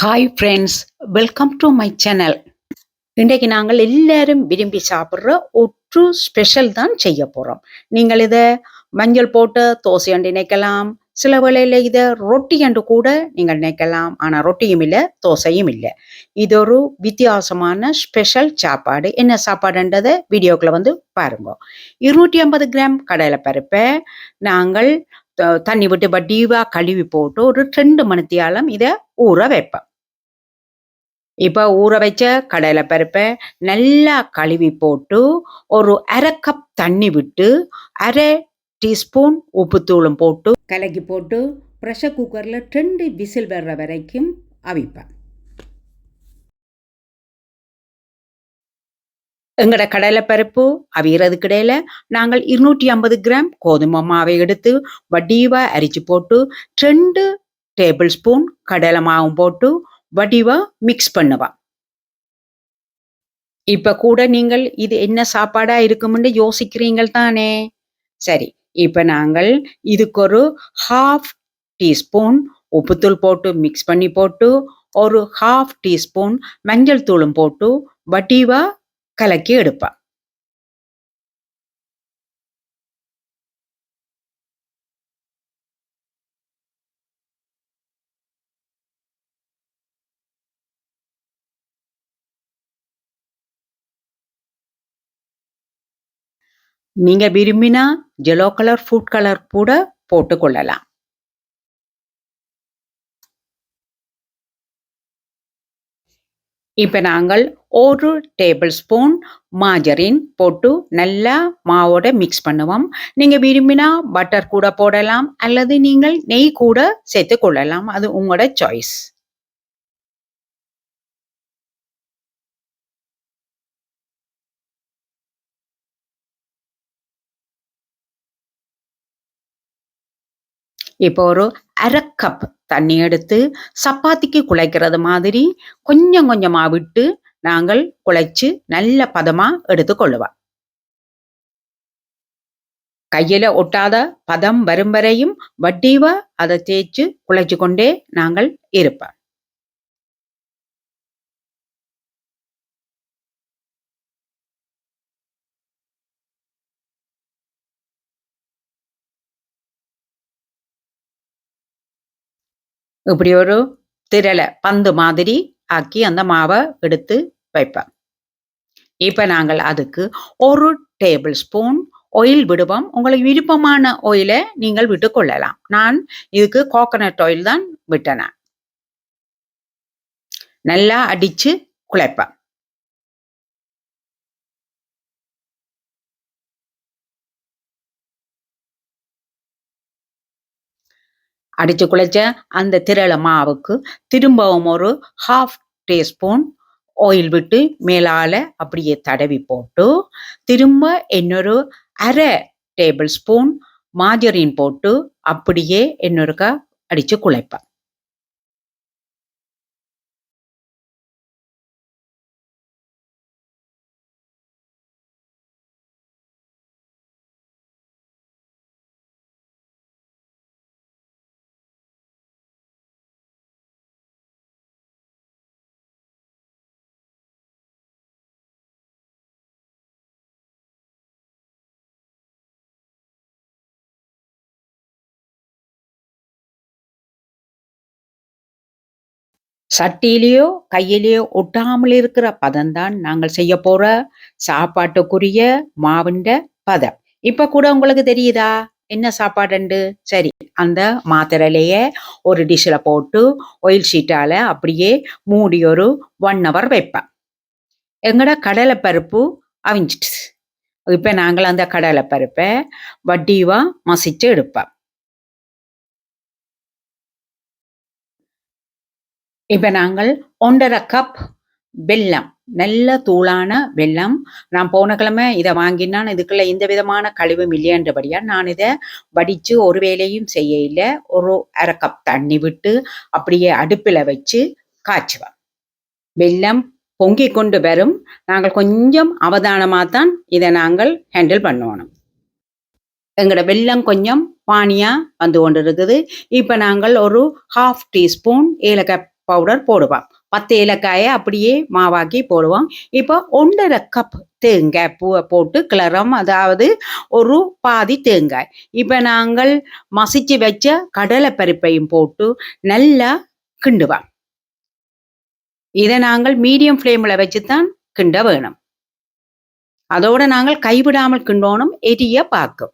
Hi friends welcome to my channel இன்றைக்கு நாங்கள் எல்லாரும் விரும்பி சாப்பிட்ற ஒற்று ஸ்பெஷல் தான் செய்ய போகிறோம் நீங்கள் இதை மஞ்சள் போட்டு தோசை அண்டு நினைக்கலாம் சில வேளையில் இதை ரொட்டி அண்டு கூட நீங்கள் நினைக்கலாம் ஆனால் ரொட்டியும் இல்லை தோசையும் இல்லை. இது ஒரு வித்தியாசமான ஸ்பெஷல் சாப்பாடு. என்ன சாப்பாடுன்றதை வீடியோக்குள்ள வந்து பாருங்க. இருநூற்றி ஐம்பது கிராம் கடலை பருப்பை நாங்கள் தண்ணி விட்டு வடிவா கழுவி போட்டு ஒரு ரெண்டு மணித்தியாலம் இதை ஊற வைப்பேன் இப்போ ஊற வச்ச கடலை பருப்பை நல்லா கழுவி போட்டு ஒரு அரை கப் தண்ணி விட்டு அரை டீஸ்பூன் உப்புத்தூளும் போட்டு கலக்கி போட்டு ப்ரெஷர் குக்கரில் ரெண்டு விசில் வர்ற வரைக்கும் அவிப்பேன். எங்களோட கடலைப்பருப்பு அவியறதுக்கு இடையில நாங்கள் இருநூற்றி ஐம்பது கிராம் கோதுமை மாவை எடுத்து வடிவாக அரிச்சு போட்டு ரெண்டு டேபிள் ஸ்பூன் கடலை மாவும் போட்டு வடிவா மிக்ஸ் பண்ணுவா? இப்ப கூட நீங்கள் இது என்ன சாப்பாடா இருக்கும்னு யோசிக்கிறீங்கள் தானே? சரி இப்ப நாங்கள் இதுக்கு ஒரு ஹாஃப் டீஸ்பூன் உப்புத்தூள் போட்டு மிக்ஸ் பண்ணி போட்டு ஒரு ஹாஃப் டீஸ்பூன் மஞ்சள் தூளும் போட்டு வடிவா கலக்கி எடுப்பா. நீங்க விரும்பினா ஜெலோ கலர் ஃபுட் கலர் கூட போட்டுக்கொள்ளலாம் இப்போ நாங்கள் ஒரு டேபிள் ஸ்பூன் மாஜரின் போட்டு நல்லா மாவோட மிக்ஸ் பண்ணுவோம். நீங்க விரும்பினா பட்டர் கூட போடலாம் அல்லது நீங்கள் நெய் கூட சேர்த்து கொள்ளலாம். அது உங்களோட சாய்ஸ் இப்போ ஒரு அரை கப் தண்ணி எடுத்து சப்பாத்திக்கு குழைக்கிறது மாதிரி கொஞ்சம் கொஞ்சமா விட்டு நாங்கள் குழைச்சு நல்ல பதமா எடுத்துக்கொள்ளுவோம் கையில ஒட்டாத பதம் வரும் வரையும் வட்டிவா அதை தேய்ச்சு குழைச்சு கொண்டே நாங்கள் இருப்போம். இப்படி ஒரு திரளை பந்து மாதிரி ஆக்கி அந்த மாவை எடுத்து வைப்பேன். இப்போ நாங்கள் அதுக்கு ஒரு டேபிள் ஸ்பூன் ஆயில் விடுவோம். உங்களுக்கு விருப்பமான ஆயிலை நீங்கள் விட்டு கொள்ளலாம். நான் இதுக்கு கோகனட் ஆயில் தான் விட்டேன். நல்லா அடித்து குழைப்பேன். அடிச்சு குழைச்ச அந்த திரள மாவுக்கு திரும்பவும் ஒரு ஹாஃப் டீஸ்பூன் ஆயில் விட்டு மேலால அப்படியே தடவி போட்டு திரும்ப இன்னொரு அரை டேபிள் ஸ்பூன் மாஜரின் போட்டு அப்படியே இன்னொருக்கா அடிச்சு குழைப்பேன். சட்டியிலேயோ கையிலேயோ ஒட்டாமல் இருக்கிற பதம்தான் நாங்கள் செய்ய போற சாப்பாட்டுக்குரிய மாவுண்ட பதம். இப்ப கூட உங்களுக்கு தெரியுதா? என்ன சாப்பாடுண்டு சரி அந்த மாத்திரையிலேய ஒரு டிஷ்ஷில் போட்டு ஒயில் ஷீட்டால அப்படியே மூடி ஒரு ஒன் ஹவர் வைப்பேன். எங்கட கடலைப்பருப்பு அவிஞ்சிட்டு இப்போ நாங்கள் அந்த கடலைப்பருப்பை வட்டிவா மசிச்சு எடுப்பேன் இப்போ நாங்கள் ஒன்றரை கப் வெல்லம் நல்ல தூளான வெல்லம். நான் போன கிழமை இதை வாங்கினான். இதுக்குள்ள எந்த விதமான கழிவும் இல்லையன்றபடியா நான் இதை வடித்து ஒரு வேலையும் செய்ய இல்லை ஒரு அரை கப் தண்ணி விட்டு அப்படியே அடுப்பில் வச்சு காய்ச்சுவேன். வெல்லம் பொங்கி கொண்டு வரும். நாங்கள் கொஞ்சம் அவதானமாக தான் இதை நாங்கள் ஹேண்டில் பண்ணணும் எங்களோட வெல்லம் கொஞ்சம் பானியாக வந்து கொண்டு இருக்குது இப்போ நாங்கள் ஒரு ஹாஃப் டீஸ்பூன் ஏலக்காய் பவுடர் போடுவோம் பத்து ஏலக்காயை அப்படியே மாவாக்கி போடுவோம் இப்போ ஒன்றரை கப் தேங்காய் பூவை போட்டு கிளறம். அதாவது ஒரு பாதி தேங்காய். இப்போ நாங்கள் மசிச்சு வச்ச கடலை பருப்பையும் போட்டு நல்லா கிண்டுவோம். இதை நாங்கள் மீடியம் ஃப்ளேமில் வச்சு தான் கிண்ட வேணும். அதோட நாங்கள் கைவிடாமல் கிண்டோனும் எரிய பார்க்கும்.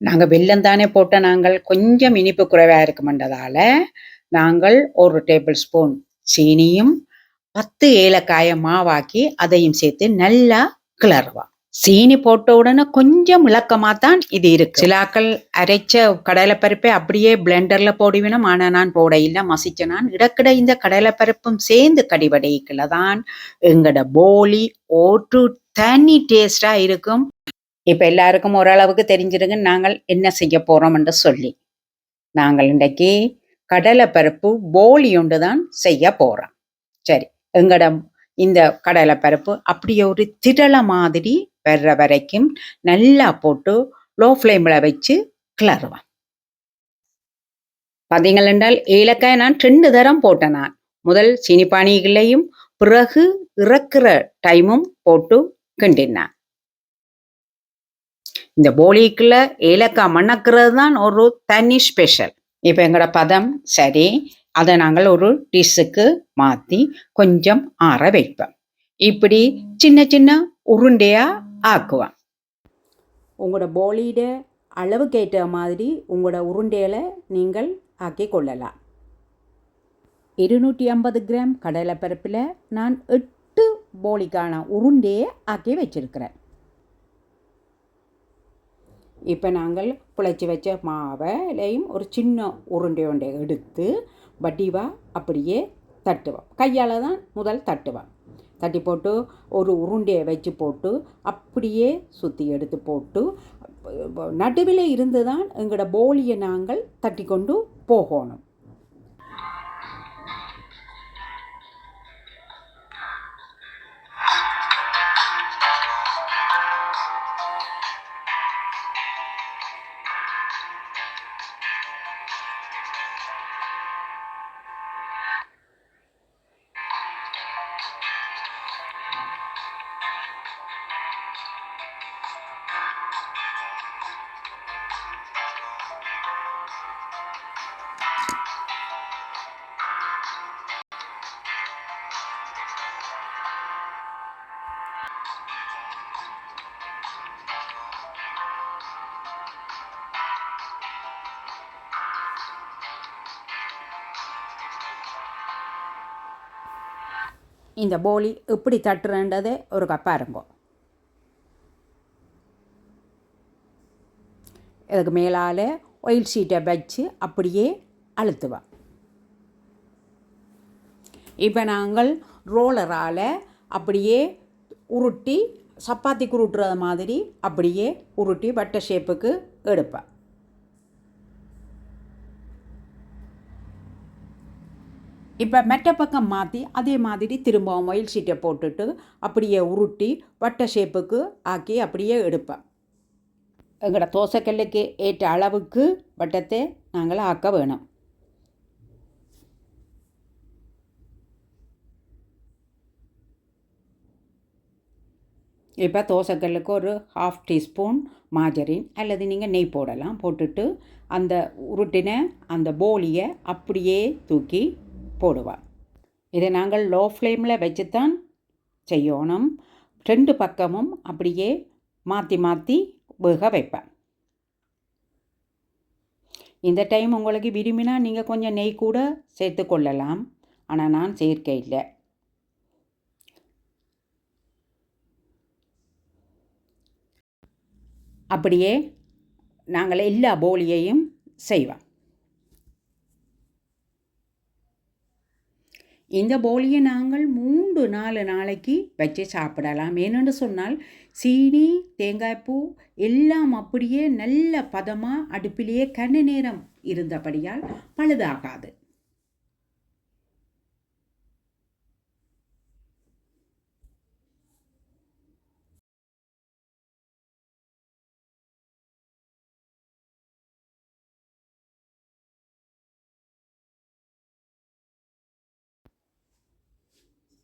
நாங்கள் வெல்லம் தானே போட்ட நாங்கள் கொஞ்சம் இனிப்பு குறைவாக இருக்குமென்றதால நாங்கள் ஒரு டேபிள் ஸ்பூன் சீனியும் பத்து ஏலக்காயை மாவாக்கி அதையும் சேர்த்து நல்லா கிளறுவோம் சீனி போட்ட உடனே கொஞ்சம் இலக்கமாக தான் இது இருக்கு. சிலாக்கள் அரைச்ச கடலைப்பருப்பை அப்படியே பிளெண்டர்ல போடுவினும். ஆனால் நான் போட இல்லை மசிச்ச நான் இடக்கிட இந்த கடலைப்பருப்பும் சேர்ந்து கடிவடைக்கல தான் எங்கட போலி ஓட்டு தனி டேஸ்டா இருக்கும். இப்ப எல்லாருக்கும் ஓரளவுக்கு தெரிஞ்சிருங்க நாங்கள் என்ன செய்ய போறோம் என்று சொல்லி. நாங்கள் இன்றைக்கு கடலைப்பருப்பு போலி ஒன்று தான் செய்ய போறோம். சரி எங்கடம் இந்த கடலைப்பருப்பு அப்படியே ஒரு திரள மாதிரி வர்ற வரைக்கும் நல்லா போட்டு லோ ஃப்ளேமில் வச்சு கிளறுவேன் பார்த்தீங்கள் என்றால் ஏலக்காய் நான் ரெண்டு தரம் போட்டேன் நான். முதல் சீனிப்பானிகளையும் பிறகு இறக்குற டைமும் போட்டு கிண்டினான். இந்த போலிக்குள்ள ஏலக்காய் மணக்கிறது தான் ஒரு தனி ஸ்பெஷல் இப்போ எங்களோட பதம் சரி அதை நாங்கள் ஒரு டிஷ்ஷுக்கு மாற்றி கொஞ்சம் ஆற வைப்போம். இப்படி சின்ன சின்ன உருண்டையாக ஆக்குவோம். உங்களோட போலியிட அளவுக்கு ஏற்ற மாதிரி உங்களோட உருண்டைகளை நீங்கள் ஆக்கி கொள்ளலாம். இருநூற்றி ஐம்பது கிராம் கடலைப்பருப்பில் நான் எட்டு போலிக்கான உருண்டையை ஆக்கி வச்சிருக்கிறேன். இப்போ நாங்கள் பிழைச்சி வச்ச மாவைலையும் ஒரு சின்ன உருண்டை உண்டை எடுத்து வடிவாக அப்படியே தட்டுவோம். கையால் தான் முதல் தட்டுவோம். தட்டி போட்டு ஒரு உருண்டையை வச்சு போட்டு அப்படியே சுற்றி எடுத்து போட்டு நடுவில் இருந்து தான் எங்களோட போலியை நாங்கள் தட்டி கொண்டு போகணும். இந்த போலி இப்படி தட்டுறன்றதை ஒரு கப்பாருங்கோ இதுக்கு மேலால் ஒயில் ஷீட்டை வச்சு அப்படியே அழுத்துவேன் இப்போ நாங்கள் ரோலரால் அப்படியே உருட்டி சப்பாத்தி உருட்டுறது மாதிரி அப்படியே உருட்டி வட்ட ஷேப்புக்கு எடுப்பேன் இப்போ மெட்ட பக்கம் மாற்றி அதே மாதிரி திரும்பவும் ஒயில் சீட்டை போட்டுட்டு அப்படியே உருட்டி வட்ட ஷேப்புக்கு ஆக்கி அப்படியே எடுப்பேன் எங்களோட தோசைக்கல்லுக்கு ஏற்ற அளவுக்கு வட்டத்தை நாங்கள் ஆக்க வேணும். இப்போ தோசைக்கல்லுக்கு ஒரு ஹாஃப் டீஸ்பூன் மாஜரின் அல்லது நீங்கள் நெய் போடலாம். போட்டுட்டு அந்த உருட்டின அந்த போலியை அப்படியே தூக்கி போடுவாள். இதை நாங்கள் லோ ஃப்ளேமில் வச்சு தான் செய்யணும். ரெண்டு பக்கமும் அப்படியே மாற்றி மாற்றி வேக வைப்பேன். இந்த டைம் உங்களுக்கு விரும்பினா நீங்கள் கொஞ்சம் நெய் கூட சேர்த்து கொள்ளலாம். ஆனால் நான் சேர்க்க இல்லை. அப்படியே நாங்கள் எல்லா போலியையும் செய்வோம். இந்த போலியை நாங்கள் மூன்று நாலு நாளைக்கு வச்சு சாப்பிடலாம். ஏனென்று சொன்னால் சீனி தேங்காய்ப்பூ எல்லாம் அப்படியே நல்ல பதமாக அடுப்பிலேயே கண்ணு நேரம் இருந்தபடியால் பழுதாகாது.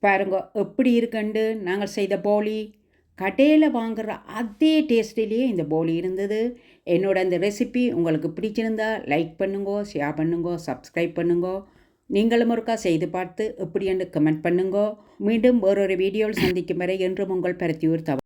பாருங்க எப்படி இருக்குண்டு? நாங்கள் செய்த போலி. கடையில் வாங்குற அதே டேஸ்ட்டிலேயே இந்த போலி இருந்தது. என்னோட இந்த ரெசிபி உங்களுக்கு பிடிச்சிருந்தா லைக் பண்ணுங்கோ ஷேர் பண்ணுங்கோ சப்ஸ்கிரைப் பண்ணுங்கோ. நீங்களும் ஒருக்கா செய்து பார்த்து எப்படி என்று கமெண்ட் பண்ணுங்கோ. மீண்டும் ஒரு ஒரு வீடியோவில் சந்திக்கும் வரை என்றும் உங்கள் பருத்தியூர் தவறு